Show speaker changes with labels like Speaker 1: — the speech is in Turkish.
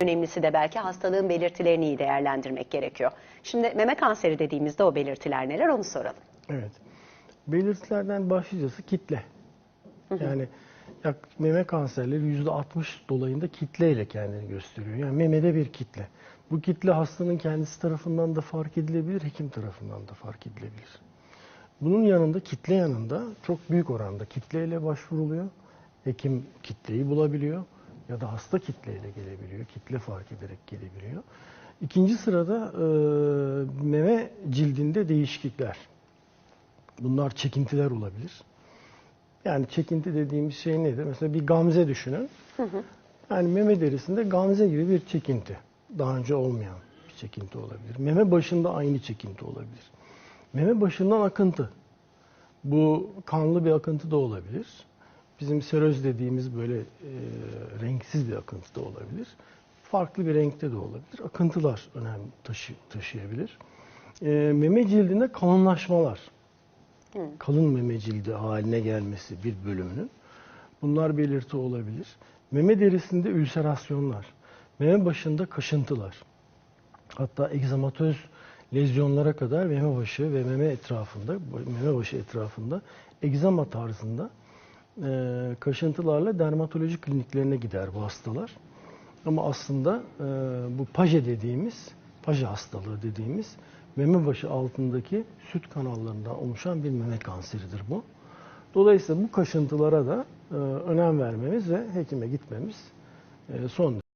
Speaker 1: Önemlisi de belki hastalığın belirtilerini iyi değerlendirmek gerekiyor. Şimdi meme kanseri dediğimizde o belirtiler neler onu soralım.
Speaker 2: Evet. Belirtilerden başlıcası kitle. Yani yak- meme kanserleri %60 dolayında kitleyle kendini gösteriyor. Yani memede bir kitle. Bu kitle hastanın kendisi tarafından da fark edilebilir, hekim tarafından da fark edilebilir. Bunun yanında kitle yanında çok büyük oranda kitleyle başvuruluyor. Hekim kitleyi bulabiliyor ya da hasta kitleyle gelebiliyor. Kitle fark ederek gelebiliyor. İkinci sırada e, meme cildinde değişiklikler. Bunlar çekintiler olabilir. Yani çekinti dediğimiz şey nedir? Mesela bir gamze düşünün. Yani meme derisinde gamze gibi bir çekinti. Daha önce olmayan bir çekinti olabilir. Meme başında aynı çekinti olabilir. Meme başından akıntı. Bu kanlı bir akıntı da olabilir. Bizim seröz dediğimiz böyle e, renksiz bir akıntı da olabilir. Farklı bir renkte de olabilir. Akıntılar önem taşı, taşıyabilir. E, meme cildinde kalınlaşmalar. Kalın meme cildi haline gelmesi bir bölümünün. Bunlar belirti olabilir. Meme derisinde ülserasyonlar. Meme başında kaşıntılar. Hatta egzamatöz lezyonlara kadar meme başı ve meme etrafında, meme başı etrafında egzama tarzında e, kaşıntılarla dermatoloji kliniklerine gider bu hastalar. Ama aslında e, bu paje dediğimiz, paje hastalığı dediğimiz meme başı altındaki süt kanallarından oluşan bir meme kanseridir bu. Dolayısıyla bu kaşıntılara da e, önem vermemiz ve hekime gitmemiz e, son